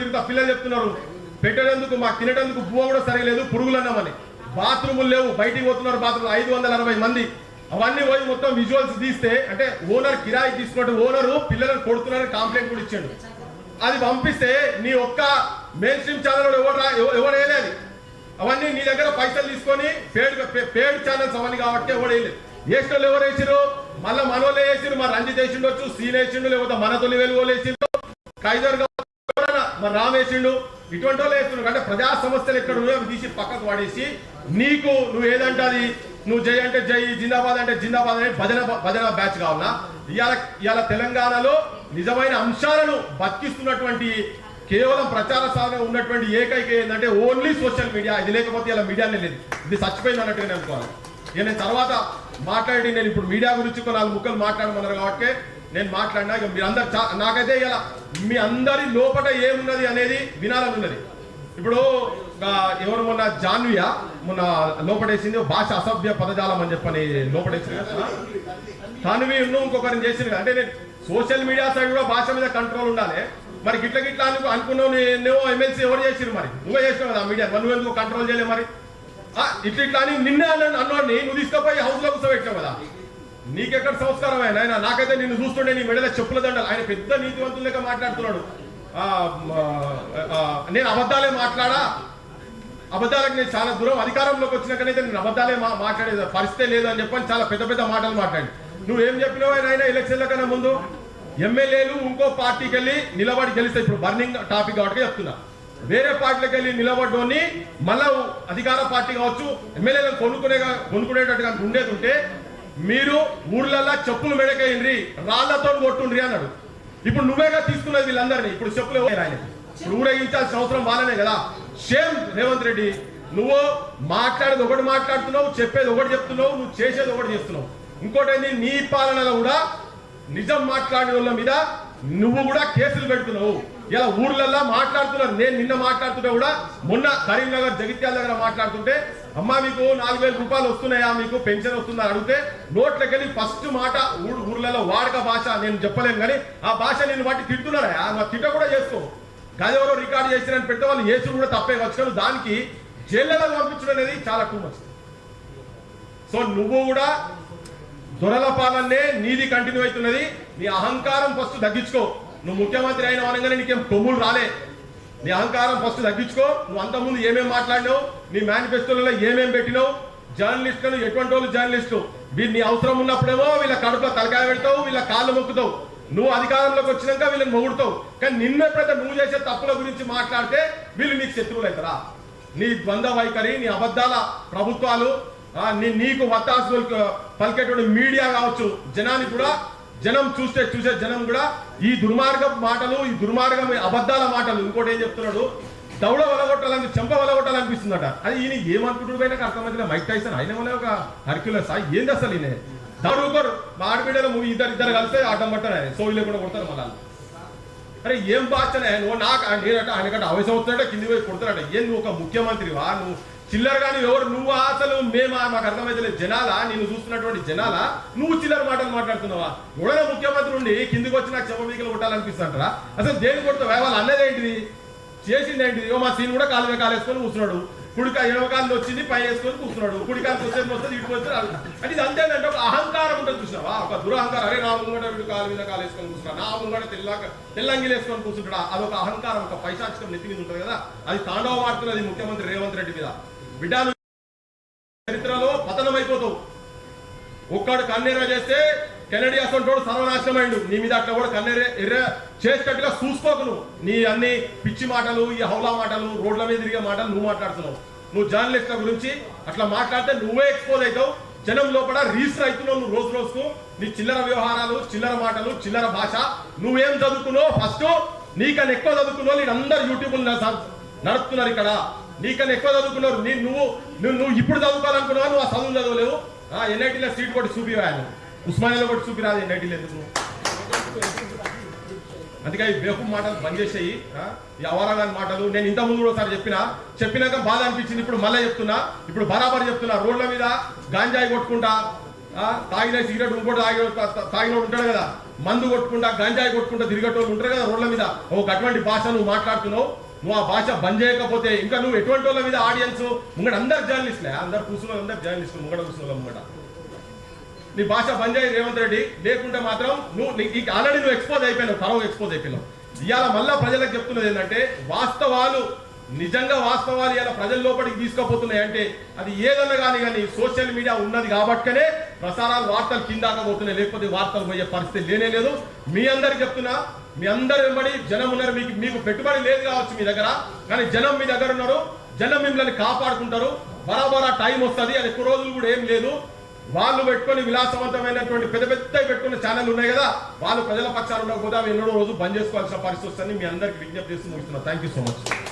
తిరుగుతా పిల్లలు చెప్తున్నారు. పెట్టేందుకు మాకు తినేటందుకు బువ్వ కూడా సరిగలేదు పురుగులు అన్నామని. బాత్రూములు లేవు బయటికి పోతున్నారు బాత్రూమ్ ఐదు వందల అరవై మంది. అవన్నీ పోయి మొత్తం విజువల్స్ తీస్తే అంటే ఓనర్ కిరాయి తీసుకున్నట్టు ఓనరు పిల్లలను కొడుతున్నారని కంప్లైంట్ కూడా ఇచ్చాడు. అది పంపిస్తే నీ ఒక్క మెయిన్ స్ట్రీమ్ ఛానల్ ఎవరు ఎవరు వేయలేదు. అవన్నీ నీ దగ్గర పైసలు తీసుకొని పేడ్ పేడ్ ఛానల్స్ అవన్నీ కాబట్టి ఎవరు వేయలేదు. వేసిన ఎవరు వేసిరు మళ్ళీ మనోళ్ళు వేసిరు మరి రంజిత్ వేసిండొచ్చు సీన్ వేసిండు లేకపోతే మన తొలి వేసిండు కైదర్ మరి రామేసిండు ఇటువంటి వాళ్ళు వేస్తున్నాడు అంటే ప్రజా సమస్యలు ఎక్కడ ఉన్నాయో తీసి పక్కకు పడేసి నీకు నువ్వు ఏదంటే అది నువ్వు జై అంటే జై జిందాబాద్ అంటే జిందాబాద్ అనే భజన భజన బ్యాచ్ కావున ఇవాళ ఇవాళ తెలంగాణలో నిజమైన అంశాలను బతికిస్తున్నటువంటి కేవలం ప్రచార సాధన ఉన్నటువంటి ఏకైక ఏంటంటే ఓన్లీ సోషల్ మీడియా. ఇది లేకపోతే ఇలా మీడియానే లేదు. ఇది చచ్చిపోయింది అన్నట్టుగా నేను అనుకోవాలి. నేను తర్వాత మాట్లాడి నేను ఇప్పుడు మీడియా గురించి కొన్ని నాలుగు ముక్కలు మాట్లాడమన్నారు కాబట్టి నేను మాట్లాడినా ఇక మీరందరు చా- నాకైతే ఇలా మీ అందరి లోపల ఏమున్నది అనేది వినాలని ఉన్నది ఇప్పుడు ఎవరు మొన్న జాన్వియా మొన్న లోపడేసింది భాష అసభ్య పదజాలం అని చెప్పని లోపడేసింది కదా. ఉన్ను ఇంకొకరిని చేసింది అంటే నేను సోషల్ మీడియా సైడ్ కూడా భాష మీద కంట్రోల్ ఉండాలి. మరి గిట్ల గిట్ల అనుకు అనుకున్నావు నేనేమో ఎమ్మెల్సీ ఎవరు చేసిరు మరి? నువ్వే చేసినావు కదా మీడియా నువ్వు ఎందుకు కంట్రోల్ చేయలేదు మరి? ఇట్లా ఇట్లా అని నిన్నే అన్నాడు నువ్వు తీసుకుపోయి హౌస్లో కూర్చోబెట్టావు కదా. నీకెక్కడ సంస్కారం ఆయన ఆయన నాకైతే నిన్ను చూస్తుండే నీ మెడల చెప్పుల దండలు. ఆయన పెద్ద నీతివంతులు లెక్క మాట్లాడుతున్నాడు. నేను అబద్ధాలే మాట్లాడా? అబద్ధాలకు నేను చాలా దూరం అధికారంలోకి వచ్చినాకనైతే నేను అబద్ధాలే మా మాట్లాడే పరిస్థితే లేదు అని చెప్పని చాలా పెద్ద పెద్ద మాటలు మాట్లాడి. నువ్వేం చెప్పినావు ఆయన ఎలక్షన్ల కన్నా ముందు? ఎమ్మెల్యేలు ఇంకో పార్టీకి వెళ్ళి నిలబడి గెలిస్తే ఇప్పుడు బర్నింగ్ టాపిక్ కాబట్టి చెప్తున్నా. వేరే పార్టీలకు వెళ్ళి నిలబడ్డోని మళ్ళా అధికార పార్టీ కావచ్చు ఎమ్మెల్యేలను కొనుక్కునే కొనుక్కునేటట్టుగా ఉండేది ఉంటే మీరు ఊర్లల్లో చెప్పులు మెడకేయండి రాళ్ళతో కొట్టుండ్రి అన్నాడు. ఇప్పుడు నువ్వేగా తీసుకున్నది వీళ్ళందరినీ? ఇప్పుడు చెప్పులు ఆయన ఊరేగించాల్సిన అవసరం వాళ్ళనే కదా. షేమ్ రేవంత్ రెడ్డి నువ్వు మాట్లాడేది ఒకటి మాట్లాడుతున్నావు చెప్పేది ఒకటి చెప్తున్నావు నువ్వు చేసేది ఒకటి చేస్తున్నావు. ఇంకోటి నీ పాలనలో కూడా నిజం మాట్లాడే వాళ్ళ మీద నువ్వు కూడా కేసులు పెడుతున్నావు. ఇలా ఊర్లల్లో మాట్లాడుతున్నారు నేను నిన్న మాట్లాడుతుంటే కూడా మొన్న కరీంనగర్ జగిత్యాల దగ్గర మాట్లాడుతుంటే అమ్మ మీకు నాలుగు వేల రూపాయలు వస్తున్నాయా మీకు? పెన్షన్ వస్తుందా? అడిగితే నోట్లకెళ్ళి ఫస్ట్ మాట ఊరు ఊర్లలో వాడక భాష నేను చెప్పలేను కానీ ఆ భాష నేను వాటి తింటున్నారా ఆ తిట్ట కూడా చేసుకో. గదెవరో రికార్డు చేసిరని పెడితే వాళ్ళు యేసుడు కూడా తప్పే వచ్చారు దానికి జైళ్ళలో పంపించడం అనేది చాలా టూ మచ్ సో నువ్వు కూడా దొరల పాలనే నీది కంటిన్యూ అవుతున్నది. నీ అహంకారం ఫస్ట్ తగ్గించుకో. నువ్వు ముఖ్యమంత్రి అయిన అనగానే నీకేం కొమ్ములు రాలే. నీ అహంకారం ఫస్ట్ తగ్గించుకో. నువ్వు అంతకుముందు ఏమేమి మాట్లాడినావు? నీ మేనిఫెస్టోలలో ఏమేం పెట్టినావు? జర్నలిస్టులను ఎటువంటి వాళ్ళు జర్నలిస్టు వీళ్ళు నీ అవసరం ఉన్నప్పుడేమో వీళ్ళ కడుపులో తలకాయ పెడతావు వీళ్ళ కాళ్ళు మొక్కుతావు. నువ్వు అధికారంలోకి వచ్చినాక వీళ్ళని మొగుడుతావు. కానీ నిన్న ఎప్పుడైతే నువ్వు చేసే తప్పుల గురించి మాట్లాడితే వీళ్ళు నీకు శత్రువులు అవుతారా? నీ ద్వంద్వ వైఖరి నీ అబద్ధాల ప్రభుత్వాలు నీ నీకు వత్తాసు పలికేటువంటి మీడియా కావచ్చు జనానికి కూడా జనం చూస్తే చూసే జనం కూడా ఈ దుర్మార్గ మాటలు ఈ దుర్మార్గం అబద్ధాల మాటలు. ఇంకోటి ఏం చెప్తున్నాడు? దౌడ వలగొట్టాలని చెంప వలగొట్టాలనిపిస్తుందట. అది ఈయన ఏమనుకుంటుడు పోయినా అర్థమైతే మైక్ టైసన్ ఆయన వల్ల ఒక హర్క్యులస్ ఏంది అసలు ఈయన? దౌడుకోరు మా ఆడబిడ్డల మూవీ ఇద్దరు ఇద్దరు కలిస్తే ఆటం పట్టారు ఆయన సోయి లేకుండా కొడతారు మళ్ళీ అరే ఏం బాచనే నువ్వు నాకు నేనట ఆయనకంటే అవసరం అవుతుందంటే కింది పోయి కొడుతున్నాడు ఏం నువ్వు ఒక ముఖ్యమంత్రివా? నువ్వు చిల్లర కానీ ఎవరు నువ్వు అసలు మేము మాకు అర్థమైతే జనాలా? నిన్ను చూస్తున్నటువంటి జనాలా? నువ్వు చిల్లర మాటలు మాట్లాడుతున్నావా? ఎవరైనా ముఖ్యమంత్రి ఉండి కిందికి వచ్చి నాకు చెమబీకలు కొట్టాలనిపిస్తుంటారా? అసలు దేని కొడతావా? వాళ్ళు అన్నది ఏంటిది? చేసింది ఏంటిది? ఓ మా సీన్ కూడా కాలువే కాలేసుకొని కూర్చున్నాడు. కుడిక ఎడమ వచ్చింది పై వేసుకొని కూర్చున్నాడు. కుడికాలు వచ్చేది వస్తుంది ఇటు వచ్చి అంటే ఇది అంతేనంటే ఒక అహంకారం ఉంటుంది చూసినావా? ఒక దురహంకారం. అరే నా ముంగట వీడు కాలు మీద కాలు వేసుకొని కూర్చున్నా. నా ముంగట తెల్ల తెల్లంగిలు వేసుకొని కూర్చుంటాడా? అదొక అహంకారం ఒక పైశాచికం నెత్తి మీద ఉంటుంది కదా? అది తాండవ అది ముఖ్యమంత్రి రేవంత్ రెడ్డి మీద. బిడ్డాలు చరిత్రలో పతనం అయిపోతావు ఒక్కడు కన్నెర చేస్తే కెనడి అసంటోడు సర్వనాశనం అయిండు నీ మీద అట్లా కూడా కన్నెర ఎర్ర చేసేటట్టుగా చూసుకోకు నువ్వు. నీ అన్ని పిచ్చి మాటలు ఈ హౌలా మాటలు రోడ్ల మీద తిరిగే మాటలు నువ్వు మాట్లాడుతున్నావు. నువ్వు జర్నలిస్ట్ల గురించి అట్లా మాట్లాడితే నువ్వే ఎక్స్పోజ్ అవుతావు. జనం లోపల రీసర్ అవుతున్నావు నువ్వు రోజు రోజుకు. నీ చిల్లర వ్యవహారాలు చిల్లర మాటలు చిల్లర భాష నువ్వేం చదువుకున్నావు ఫస్ట్ నీకన్నా ఎక్కువ చదువుకున్నావు నేను అందరు యూట్యూబ్ నడుపుతున్నారు ఇక్కడ. నీకన్నా ఎక్కువ చదువుకున్నారు. నీ నువ్వు నువ్వు నువ్వు ఇప్పుడు చదువుకోవాలనుకున్నావు? నువ్వు ఆ చదువు చదవలేవు. ఎన్ఐటీలో సీట్ కొట్టి చూపివాను ఉస్మానియాలో కొట్టి చూపిరాదు ఎన్ఐటీలో ఎందుకు? అందుకే ఈ బేపు మాటలు బంద్ చేసేయి. ఆ? ఈ అవరాగాని మాటలు. నేను ఇంత ముందు కూడా ఒకసారి చెప్పిన. చెప్పినాక బాధ అనిపించింది. ఇప్పుడు మళ్ళీ చెప్తున్నా. ఇప్పుడు బరాబర్ చెప్తున్నా. రోడ్ల మీద గాంజాయి కొట్టుకుంటా. ఆ, తాగిన సిగరెట్ ఇంకోటి తాగి తాగినోడు ఉంటాడు కదా. మందు కొట్టుకుంటా గంజాయి కొట్టుకుంటా తిరిగేటోళ్ళు ఉంటారు కదా రోడ్ల మీద. ఒక అటువంటి భాష నువ్వు మాట్లాడుతున్నావు. నువ్వు ఆ భాష బంద్ చేయకపోతే ఇంకా నువ్వు ఎటువంటి వాళ్ళ మీద ఆడియన్స్? ముంగడ అందరు జర్నలిస్టులే అందరు కూర్చున్న అందరు జర్నలిస్టులు ముంగడ కూర్చున్న ముంగడ. నీ భాష బంద్ చేయి రేవంత్ రెడ్డి. లేకుంటే మాత్రం నువ్వు నీకు ఆల్రెడీ నువ్వు ఎక్స్పోజ్ అయిపోయినావు తర్వాత ఎక్స్పోజ్ అయిపోయినావు. ఇవాళ మళ్ళా ప్రజలకు చెప్తున్నది ఏంటంటే వాస్తవాలు నిజంగా వాస్తవాలు ఇలా ప్రజల లోపలికి తీసుకుపోతున్నాయి అంటే అది ఏదన్నా కానీ కానీ సోషల్ మీడియా ఉన్నది కాబట్టనే ప్రసారాలు వార్తలు కిందాక పోతున్నాయి. లేకపోతే వార్తలు పోయే పరిస్థితి లేనే లేదు. మీ అందరికి చెప్తున్నా మీ అందరు వెంబడి జనం ఉన్నారు. మీకు మీకు పెట్టుబడి లేదు కావచ్చు మీ దగ్గర కానీ జనం మీ దగ్గర ఉన్నారు. జనం మిమ్మల్ని కాపాడుకుంటారు. బరాబరా టైం వస్తుంది. అది ఎక్కువ రోజులు కూడా ఏం లేదు. వాళ్ళు పెట్టుకొని విలాసవంతమైనటువంటి పెద్ద పెద్ద పెట్టుకున్న ఛానల్ ఉన్నాయి కదా. వాళ్ళు ప్రజల పక్షాలు ఉండకపోతే అవి ఎన్నో రోజు బంద్ చేసుకోవాల్సిన పరిస్థితి వస్తుంది మీ అందరికి విజ్ఞప్తి చేస్తూ ముగిస్తున్నా. Thank you so much